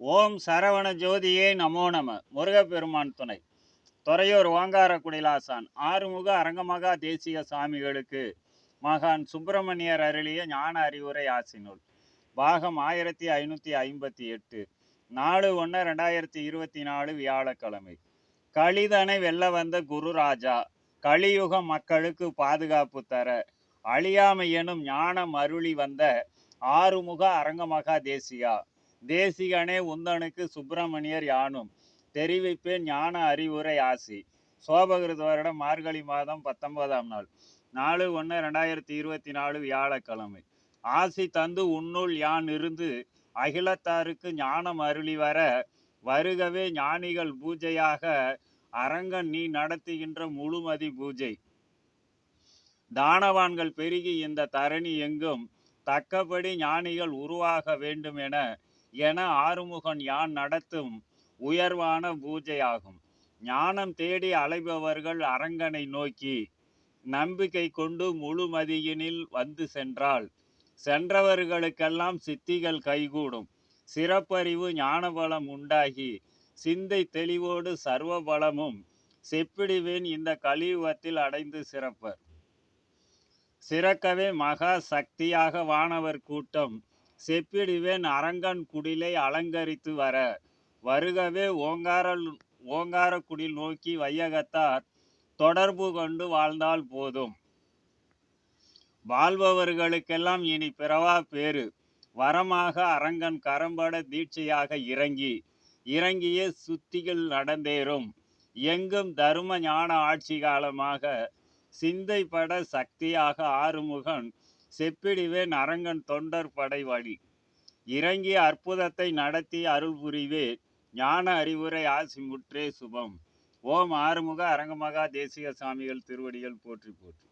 ஓம் சரவண ஜோதியே நமோ நம. முருகப்பெருமான் துணை. துறையூர் ஓங்கார குடிலாசான் ஆறுமுக அரங்கமகா தேசிய சாமிகளுக்கு மகான் சுப்பிரமணியர் அருளிய ஞான அறிவுரை ஆசினுள் பாகம் ஆயிரத்தி ஐநூற்றி ஐம்பத்தி எட்டு. நாலு ஒன்று ரெண்டாயிரத்தி இருபத்தி நாலு வியாழக்கிழமை. கலிதனை வெல்ல வந்த குருராஜா கலியுக மக்களுக்கு பாதுகாப்பு தர அழியாமை எனும் ஞானம் அருளி வந்த ஆறுமுக அரங்கமகா தேசியா தேசிகனே உந்தனுக்கு சுப்பிரமணியர் யானும். தெரிவிப்பேன் ஞான அறிவுரை ஆசி. சோபகிருத வருடம் மார்கழி மாதம் பத்தொன்பதாம் நாள். நாலு ஒன்று ரெண்டாயிரத்தி இருபத்தி நாலு வியாழக்கிழமை. ஆசி தந்து உன்னுள் யான் இருந்து அகிலத்தாருக்கு ஞானம் அருளி வர வருகவே ஞானிகள் பூஜையாக அரங்கன் நீ நடத்துகின்ற முழுமதி பூஜை. தானவான்கள் பெருகி இந்த தரணி எங்கும் தக்கபடி ஞானிகள் உருவாக வேண்டும் என என ஆறுமுகன் யான் நடத்தும் உயர்வான பூஜையாகும். ஞானம் தேடி அலைபவர்கள் அரங்கனை நோக்கி நம்பிக்கை கொண்டு முழுமதியினில் வந்து சென்றால் சென்றவர்களுக்கெல்லாம் சித்திகள் கைகூடும். சிறப்பறிவு ஞானபலம் உண்டாகி சிந்தை தெளிவோடு சர்வ பலமும் செப்பிடுவேன் இந்த கலியுகத்தில் அடைந்து சிறப்பர். சிறக்கவே மகா சக்தியாக வானவர் கூட்டம் செப்பிடுவேன் அரங்கன் குடிலை அலங்கரித்து வர. வருகவே ஓங்கார ஓங்கார குடில் நோக்கி வையகத்தார் தொடர்பு கொண்டு வாழ்ந்தால் போதும். வாழ்பவர்களுக்கெல்லாம் இனி பிறவா பேரு வரமாக அரங்கன் கரம்பட தீட்சையாக இறங்கி இறங்கிய சுத்திகள் நடந்தேறும். எங்கும் தர்ம ஞான ஆட்சி காலமாக சிந்தைப்பட சக்தியாக ஆறுமுகன் செப்பிடிவேன் அரங்கன் தொண்டர் படை வழி இறங்கி அற்புதத்தை நடத்தி அருள் புரிவேன் ஞான அறிவுரை ஆசி முற்றே சுபம். ஓம் ஆறுமுக அரங்கமகா தேசிக சாமிகள் திருவடிகள் போற்றி போற்றி.